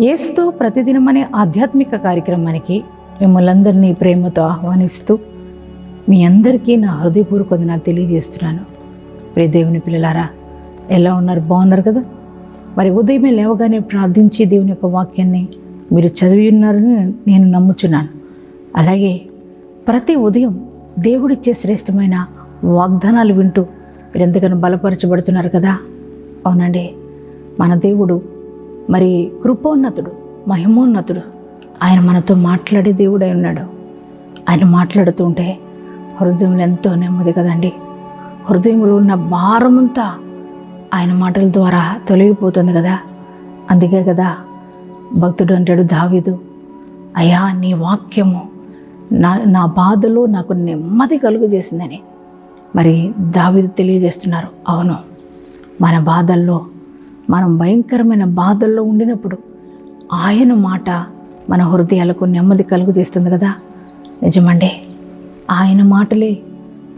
ఏసుతో ప్రతిదినం అనే ఆధ్యాత్మిక కార్యక్రమానికి మిమ్మల్ని అందరినీ ప్రేమతో ఆహ్వానిస్తూ మీ అందరికీ నా హృదయపూర్వక వదనాలు తెలియజేస్తున్నాను. ప్రే దేవుని పిల్లలారా ఎలా ఉన్నారు? బాగున్నారు కదా? మరి ఉదయమే లేవగానే ప్రార్థించి దేవుని యొక్క వాక్యాన్ని మీరు చదివి ఉన్నారని నేను నమ్ముచున్నాను. అలాగే ప్రతి ఉదయం దేవుడిచ్చే శ్రేష్టమైన వాగ్దానాలు వింటూ మీరు ఎంతగానో బలపరచబడుతున్నారు కదా? అవునండి. మన దేవుడు మరి కృపోన్నతుడు మహిమోన్నతుడు. ఆయన మనతో మాట్లాడే దేవుడై ఉన్నాడు. ఆయన మాట్లాడుతుంటే హృదయంలో ఎంతో నెమ్మది కదండి. హృదయంలో ఉన్న భారమంతా ఆయన మాటల ద్వారా తొలగిపోతుంది కదా. అందుకే కదా భక్తుడు అంటాడు దావీదు అయ్యా నీ వాక్యము నా నా బాధలో నాకు నెమ్మది కలుగు చేసిందని మరి దావీదు తెలియజేస్తున్నారు అవును మన బాధల్లో మనం భయంకరమైన బాధల్లో ఉండినప్పుడు ఆయన మాట మన హృదయాలకు నెమ్మది కలుగు చేస్తుంది కదా? నిజమండి. ఆయన మాటలే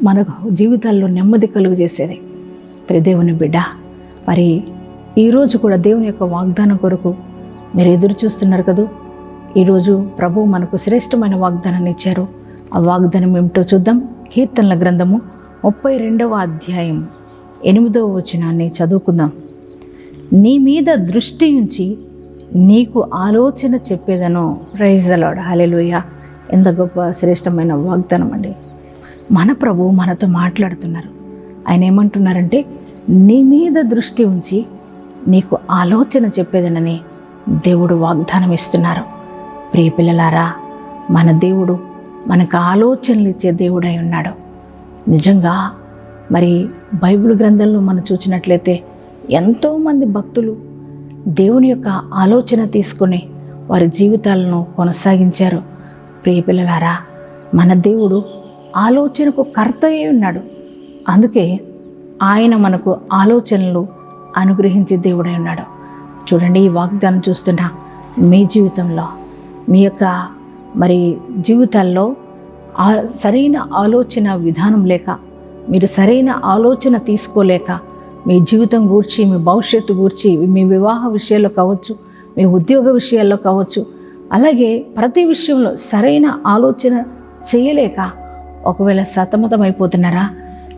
మన జీవితాల్లో నెమ్మది కలుగు చేసేది దేవుని బిడ్డ మరి ఈరోజు కూడా దేవుని యొక్క వాగ్దానం కొరకు మీరు ఎదురు చూస్తున్నారు కదూ? ఈరోజు ప్రభు మనకు శ్రేష్టమైన వాగ్దానాన్ని ఇచ్చారు. ఆ వాగ్దానం ఏమిటో చూద్దాం. కీర్తనల గ్రంథము ముప్పై రెండవ అధ్యాయం ఎనిమిదవ వచనాన్ని చదువుకుందాం. నీ మీద దృష్టి ఉంచి నీకు ఆలోచన చెప్పేదను. ప్రైజలాడు హాలెలుయ ఎంత గొప్ప శ్రేష్టమైన వాగ్దానం అండి. మన ప్రభు మనతో మాట్లాడుతున్నారు. ఆయన ఏమంటున్నారంటే నీ మీద దృష్టి ఉంచి నీకు ఆలోచన చెప్పేదనని దేవుడు వాగ్దానం ఇస్తున్నారు. ప్రియపిల్లలారా మన దేవుడు మనకు ఆలోచనలు ఇచ్చే దేవుడై ఉన్నాడు. నిజంగా మరి బైబిల్ గ్రంథంలో మనం చూసినట్లయితే ఎంతోమంది భక్తులు దేవుని యొక్క ఆలోచన తీసుకొని వారి జీవితాలను కొనసాగించారు. ప్రియపిల్లలారా మన దేవుడు ఆలోచనకు కర్త అయి ఉన్నాడు. అందుకే ఆయన మనకు ఆలోచనలు అనుగ్రహించే దేవుడై ఉన్నాడు. చూడండి ఈ వాగ్దానం చూస్తున్న మీ జీవితంలో మీ యొక్క మరి జీవితాల్లో ఆ సరైన ఆలోచన విధానం లేక మీరు సరైన ఆలోచన తీసుకోలేక మీ జీవితం గూర్చి మీ భవిష్యత్తు గూర్చి మీ వివాహ విషయాల్లో కావచ్చు మీ ఉద్యోగ విషయాల్లో కావచ్చు. అలాగే ప్రతి విషయంలో సరైన ఆలోచన చేయలేక ఒకవేళ సతమతం అయిపోతున్నారా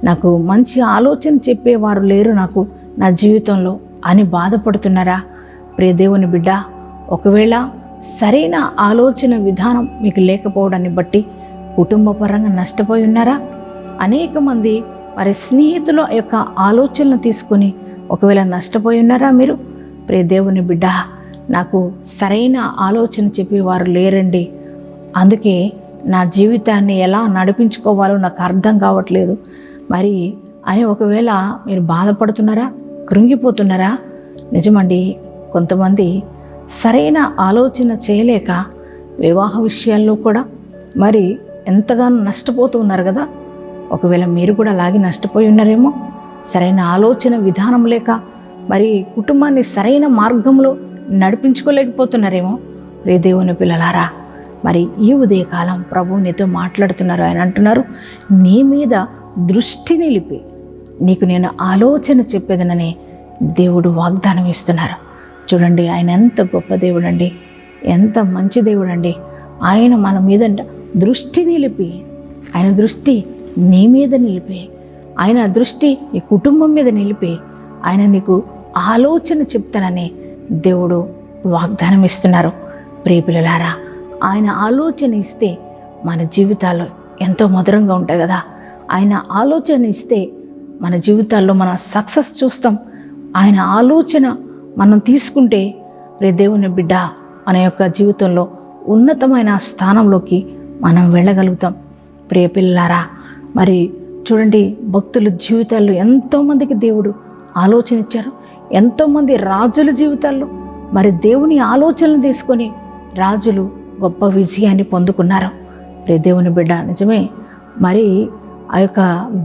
నాకు మంచి ఆలోచన చెప్పేవారు లేరు నాకు. నా జీవితంలో అని బాధపడుతున్నారా? ప్రియ దేవుని బిడ్డ ఒకవేళ సరైన ఆలోచన విధానం మీకు లేకపోవడాన్ని బట్టి కుటుంబపరంగా నష్టపోయి ఉన్నారా? అనేక మంది మరి స్నేహితుల యొక్క ఆలోచనలు తీసుకొని ఒకవేళ నష్టపోయి ఉన్నారా మీరు? ప్రే దేవుని బిడ్డ నాకు సరైన ఆలోచన చెప్పేవారు లేరండి. అందుకే నా జీవితాన్ని ఎలా నడిపించుకోవాలో నాకు అర్థం కావట్లేదు. మరి అని ఒకవేళ మీరు బాధపడుతున్నారా? కృంగిపోతున్నారా? నిజమండి కొంతమంది సరైన ఆలోచన చేయలేక వివాహ విషయాల్లో కూడా మరి ఎంతగానో నష్టపోతూ ఉన్నారు కదా. ఒకవేళ మీరు కూడా అలాగే నష్టపోయి ఉన్నారేమో సరైన ఆలోచన విధానం లేక మరి కుటుంబాన్ని సరైన మార్గంలో నడిపించుకోలేకపోతున్నారేమో. రే దేవుని పిల్లలారా మరి ఈ ఉదయకాలం ప్రభు నీతో మాట్లాడుతున్నారు. ఆయన అంటున్నారు నీ మీద దృష్టి నిలిపి నీకు నేను ఆలోచన చెప్పేదనని దేవుడు వాగ్దానం ఇస్తున్నారు. చూడండి ఆయన ఎంత గొప్ప దేవుడు అండి ఎంత మంచి దేవుడు అండి ఆయన మన మీద దృష్టి నిలిపి ఆయన దృష్టి నీ మీద నిలిపి. ఆయన దృష్టి నీ కుటుంబం మీద నిలిపి. ఆయన నీకు ఆలోచన చెప్తానని దేవుడు వాగ్దానం ఇస్తున్నారు ప్రియపిల్లలారా ఆయన ఆలోచన ఇస్తే మన జీవితాల్లో ఎంతో మధురంగా ఉంటాయి కదా. ఆయన ఆలోచన ఇస్తే మన జీవితాల్లో మన సక్సెస్ చూస్తాం. ఆయన ఆలోచన మనం తీసుకుంటే రే దేవుని బిడ్డ మన యొక్క జీవితంలో ఉన్నతమైన స్థానంలోకి మనం వెళ్ళగలుగుతాం. ప్రియ పిల్లారా మరి చూడండి భక్తుల జీవితాల్లో ఎంతోమందికి దేవుడు ఆలోచన ఇచ్చారు ఎంతోమంది రాజుల జీవితాల్లో మరి దేవుని ఆలోచనలు తీసుకొని రాజులు గొప్ప విజయాన్ని పొందుకున్నారు. రే దేవుని బిడ్డ నిజమే. మరి ఆ యొక్క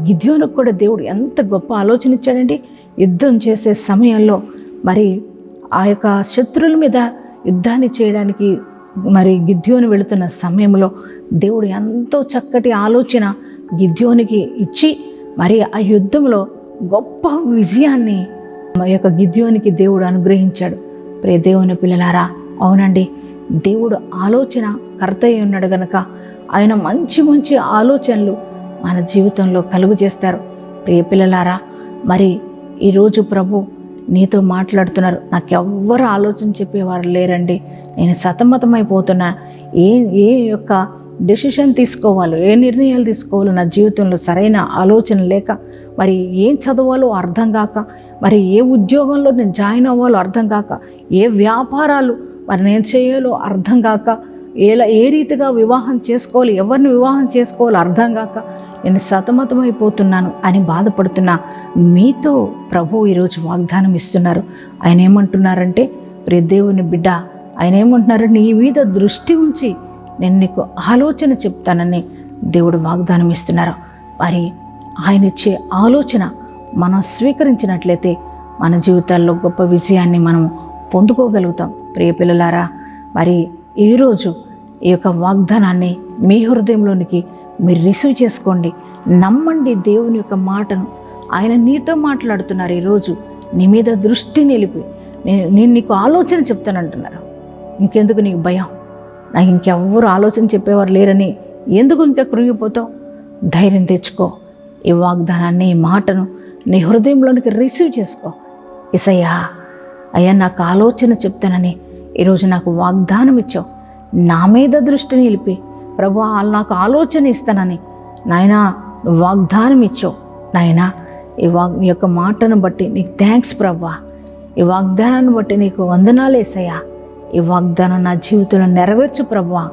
గిద్యోనికి కూడా దేవుడు ఎంత గొప్ప ఆలోచన ఇచ్చాడండి. యుద్ధం చేసే సమయంలో మరి ఆ యొక్క శత్రువుల మీద యుద్ధాన్ని చేయడానికి మరి గిద్యోని వెళుతున్న సమయంలో దేవుడు ఎంతో చక్కటి ఆలోచన గిద్యోనికి ఇచ్చి మరి ఆ యుద్ధంలో గొప్ప విజయాన్ని మా యొక్క గిద్యోనికి దేవుడు అనుగ్రహించాడు. ప్రే దేవుని పిల్లలారా అవునండి దేవుడు ఆలోచన కర్త అయి ఉన్నాడు గనక ఆయన మంచి మంచి ఆలోచనలు మన జీవితంలో కలుగు చేస్తారు. ప్రియ పిల్లలారా మరి ఈరోజు ప్రభు నీతో మాట్లాడుతున్నారు. నాకు ఎవ్వరు ఆలోచన చెప్పేవారు లేరండి. నేను సతమతమైపోతున్నా. ఏ ఏ యొక్క డెసిషన్ తీసుకోవాలో ఏ నిర్ణయాలు తీసుకోవాలో నా జీవితంలో సరైన ఆలోచన లేక మరి ఏం చదవాలో అర్థం కాక మరి ఏ ఉద్యోగంలో నేను జాయిన్ అవ్వాలో అర్థం కాక ఏ వ్యాపారాలు మరి నేను చేయాలో అర్థం కాక ఎలా ఏ రీతిగా వివాహం చేసుకోవాలి ఎవరిని వివాహం చేసుకోవాలో అర్థం కాక నేను సతమతమైపోతున్నాను అని బాధపడుతున్నా మీతో ప్రభు ఈరోజు వాగ్దానం ఇస్తున్నారు. ఆయన ఏమంటున్నారంటే ప్రియ దేవుని బిడ్డ ఆయన ఏమంటున్నారు నీ మీద దృష్టి ఉంచి నేను నీకు ఆలోచన చెప్తానని దేవుడు వాగ్దానం ఇస్తున్నారు. మరి ఆయన ఇచ్చే ఆలోచన మనం స్వీకరించినట్లయితే మన జీవితాల్లో గొప్ప విజయాన్ని మనం పొందుకోగలుగుతాం. ప్రియ పిల్లలారా మరి ఈరోజు ఈ యొక్క వాగ్దానాన్ని మీ హృదయంలోనికి మీరు రిసీవ్ చేసుకోండి. నమ్మండి దేవుని యొక్క మాటను. ఆయన నీతో మాట్లాడుతున్నారు ఈరోజు నీ మీద దృష్టి నిలిపి నేను నీకు ఆలోచన చెప్తానంటున్నారు. ఇంకెందుకు నీకు భయం? నాకు ఇంకెవ్వరు ఆలోచన చెప్పేవారు లేరని ఎందుకు ఇంకా కృంగిపోతావు? ధైర్యం తెచ్చుకో. ఈ వాగ్దానాన్ని ఈ మాటను నీ హృదయంలోనికి రిసీవ్ చేసుకో. ఇసయ్యా అయ్యా నాకు ఆలోచన చెప్తానని ఈరోజు నాకు వాగ్దానం ఇచ్చావు. నా మీద దృష్టి నిలిపి ప్రభు నాకు ఆలోచన ఇస్తానని నాయనా వాగ్దానం ఇచ్చావు. నాయనా ఈ వాగ్ ఈ యొక్క మాటను బట్టి నీకు థ్యాంక్స్ ప్రభా. ఈ వాగ్దానాన్ని బట్టి నీకు వందనాలు వేసయ్యా ఈ వాగ్దానం నా జీవితంలో నెరవేర్చు ప్రభా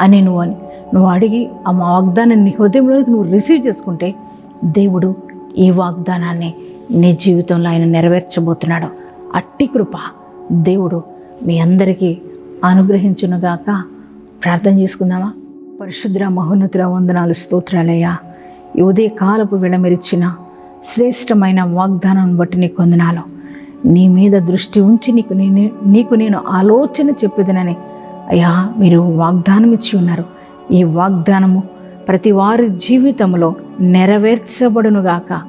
అని నువ్వు అని నువ్వు అడిగి ఆ వాగ్దానాన్ని హృదయంలోకి నువ్వు రిసీవ్ చేసుకుంటే దేవుడు ఈ వాగ్దానాన్ని నీ జీవితంలో ఆయన నెరవేర్చబోతున్నాడు. అట్టి కృప దేవుడు మీ అందరికీ అనుగ్రహించునుగాక ప్రార్థన చేసుకుందామా? పరిశుద్ర మహోన్నతుల వందనాలు స్తోత్రాలయ్యా. ఈ ఉదయ కాలపు విడమరిచిన శ్రేష్టమైన వాగ్దానం బట్టి నీకు వందనాలు. నీ మీద దృష్టి ఉంచి నీకు నేను నీకు నేను ఆలోచన చెప్పేదనని. అయ్యా మీరు వాగ్దానం ఇచ్చి ఉన్నారు. ఈ వాగ్దానము ప్రతి వారి జీవితంలో నెరవేర్చబడునుగాక.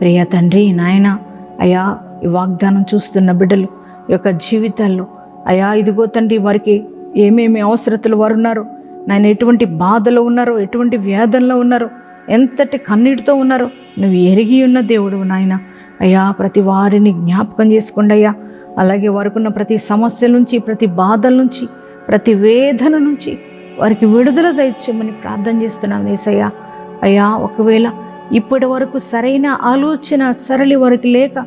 ప్రియ తండ్రి నాయన అయ్యా ఈ వాగ్దానం చూస్తున్న బిడ్డలు యొక్క జీవితాల్లో అయ్యా ఇదిగో తండ్రి వారికి ఏమేమి అవసరతలు వారు ఉన్నారు? నాయన ఎటువంటి బాధలో ఉన్నారో ఎటువంటి వ్యాధంలో ఉన్నారో ఎంతటి కన్నీటితో ఉన్నారో నువ్వు ఎరిగి ఉన్న దేవుడు నాయనా. అయ్యా ప్రతి వారిని జ్ఞాపకం చేసుకోండి అయ్యా. అలాగే వారికున్న ప్రతి సమస్య నుంచి ప్రతి బాధల నుంచి ప్రతి వేదన నుంచి వారికి విడుదల దయచేయమని ప్రార్థన చేస్తున్నాను ఏసయ్యా. అయ్యా ఒకవేళ ఇప్పటి వరకు సరైన ఆలోచన సరళి వారికి లేక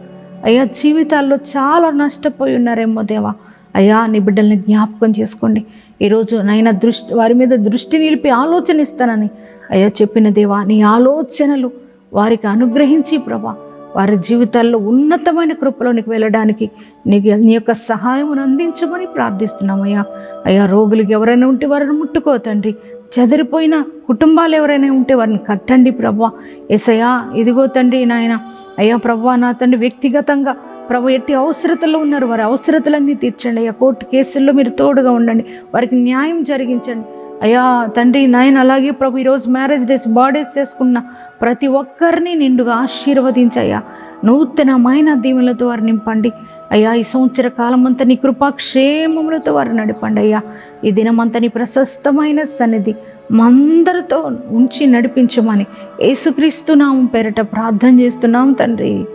అయ్యా జీవితాల్లో చాలా నష్టపోయి ఉన్నారేమో దేవా. అయ్యా నీ బిడ్డల్ని జ్ఞాపకం చేసుకోండి. ఈరోజు నాయన దృష్టి వారి మీద దృష్టి నిలిపి ఆలోచన ఇస్తానని అయ్యా చెప్పిన దేవా నీ ఆలోచనలు వారికి అనుగ్రహించి ప్రభా. వారి జీవితాల్లో ఉన్నతమైన కృపలోనికి వెళ్ళడానికి నీకు నీ యొక్క సహాయమును అందించమని ప్రార్థిస్తున్నామయ్యా. అయ్యా రోగులకు ఎవరైనా ఉంటే వారిని ముట్టుకో తండ్రి. చెదిరిపోయిన కుటుంబాలు ఎవరైనా ఉంటే వారిని కట్టండి ప్రభా. ఎసయా ఇదిగో తండ్రి నాయన. అయ్యా ప్రభా నా తండ్రి వ్యక్తిగతంగా ప్రభు ఎట్టి అవసరతలు ఉన్నారు వారి అవసరతలన్నీ తీర్చండి. అయ్యా కోర్టు కేసుల్లో మీరు తోడుగా ఉండండి. వారికి న్యాయం జరిగించండి. అయ్యా తండ్రి నాయన అలాగే ప్రభు ఈరోజు మ్యారేజ్ డేస్ బర్త్డేస్ చేసుకున్న ప్రతి ఒక్కరిని నిండుగా ఆశీర్వదించయ్యా. నూతనమైన దీవులతో వారు నింపండి. అయ్యా ఈ సంవత్సర కాలం అంతా నీ కృపాక్షేమములతో వారు నడిపండి అయ్యా ఈ దినమంతా నీ ప్రశస్తమైన సన్నిధి మందరితో ఉంచి నడిపించమని యేసుక్రీస్తు నామం పేరట ప్రార్థన చేస్తున్నాం తండ్రి.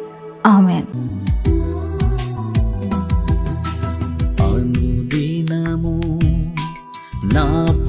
ఆమెన్.